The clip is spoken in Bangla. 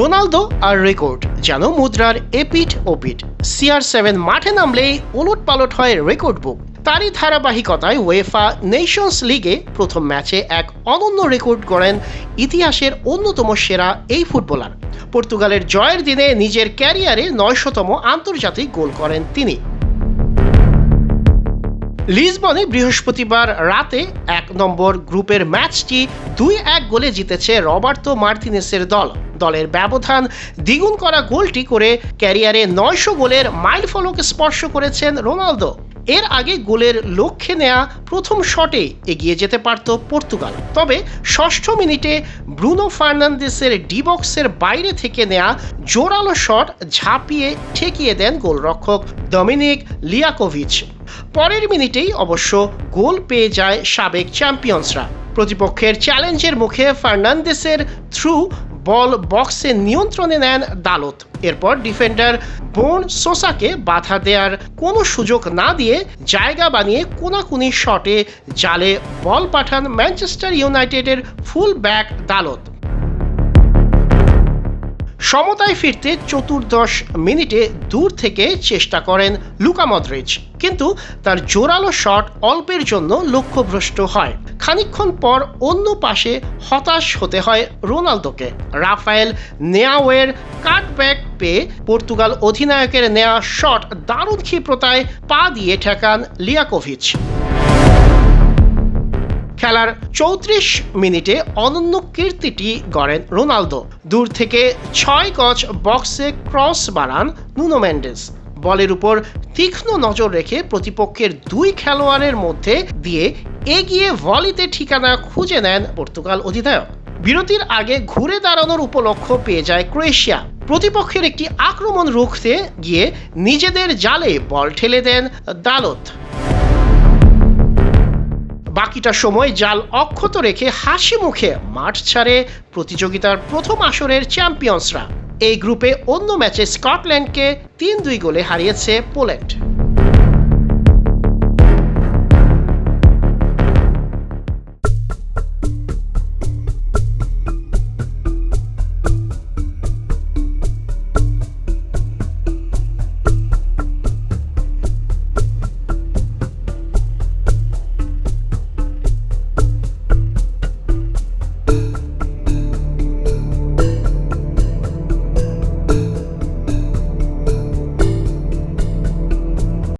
রোনালদো আর রেকর্ড যেন মুদ্রার এপিট ওপিট সিআর সেভেন মাঠে নামলেই ওলট পালট হয় রেকর্ড বুক। তারই ধারাবাহিকতায় ওয়েফা নেশনস লিগে প্রথম ম্যাচে এক অনন্য রেকর্ড গড়েন ইতিহাসের অন্যতম সেরা এই ফুটবলার। পর্তুগালের জয়ের দিনে নিজের ক্যারিয়ারে নয়শতম আন্তর্জাতিক গোল করেন তিনি। লিসবনে বৃহস্পতিবার রাতে এক নম্বর গ্রুপের ম্যাচটি দুই এক গোলে জিতেছে রবার্তো মার্তিনেসের দল। দলের ব্যবধান দ্বিগুণ করা গোলটি করে ক্যারিয়ারে নয়শো গোলের মাইল ফলক স্পর্শ করেছেন রোনালদো। এর আগে গোলের লক্ষ্যে নেয়া প্রথম শটে এগিয়ে যেতে পারত পর্তুগাল। তবে ষষ্ঠ মিনিটে ব্রুনো ফার্নান্দেসের ডিবক্সের বাইরে থেকে নেয়া জোরালো শট ঝাঁপিয়ে ঠেকিয়ে দেন গোলরক্ষক ডমিনিক লিয়াকোভিচ। পরের মিনিটেই অবশ্য গোল পেয়ে যায় সাবেক চ্যাম্পিয়ন্সরা। প্রতিপক্ষের চ্যালেঞ্জের মুখে ফার্নান্দেসের থ্রু বল বক্সে নিয়ন্ত্রণে নেন দালত। এরপর ডিফেন্ডার বোন সোসাকে বাধা দেওয়ার কোনো সুযোগ না দিয়ে জায়গা বানিয়ে কোনাকুনি শটে জালে বল পাঠান ম্যানচেস্টার ইউনাইটেডের ফুল ব্যাক দালত। সমতায় ফিরতে চতুর্দশ মিনিটে দূর থেকে চেষ্টা করেন লুকা মদ্রিচ কিন্তু তার জোরালো শট অল্পের জন্য লক্ষ্যভ্রষ্ট হয়। খানিকক্ষণ পর অন্য পাশে হতাশ হতে হয় রোনালদোকে। রাফায়েল নেয়াওয়ের কাটব্যাক পেয়ে পর্তুগাল অধিনায়কের নেয়া শট দারুণ ক্ষিপ্রতায় পা দিয়ে ঠেকান লিয়াকোভিচ। খেলার চৌত্রিশ মিনিটে অনন্য কীর্তিটি গড়েন রোনালদো। দূর থেকে ছয় গজ বক্সে ক্রস বাড়ান নুনো মেন্ডেস। বলের উপর তীক্ষ্ণ নজর রেখে প্রতিপক্ষের দুই খেলোয়াড়ের মধ্যে দিয়ে এগিয়ে ভলিতে ঠিকানা খুঁজে নেন পর্তুগাল অধিনায়ক। বিরতির আগে ঘুরে দাঁড়ানোর উপলক্ষ পেয়ে যায় ক্রোয়েশিয়া। প্রতিপক্ষের একটি আক্রমণ রুখতে গিয়ে নিজেদের জালে বল ঠেলে দেন দালত। বাকিটা সময় জাল অক্ষত রেখে হাসি মুখে মাঠ ছাড়ে প্রতিযোগিতার প্রথম আসরের চ্যাম্পিয়ন্সরা। এই গ্রুপে অন্য ম্যাচে স্কটল্যান্ডকে তিন দুই গোলে হারিয়েছে পোল্যান্ড।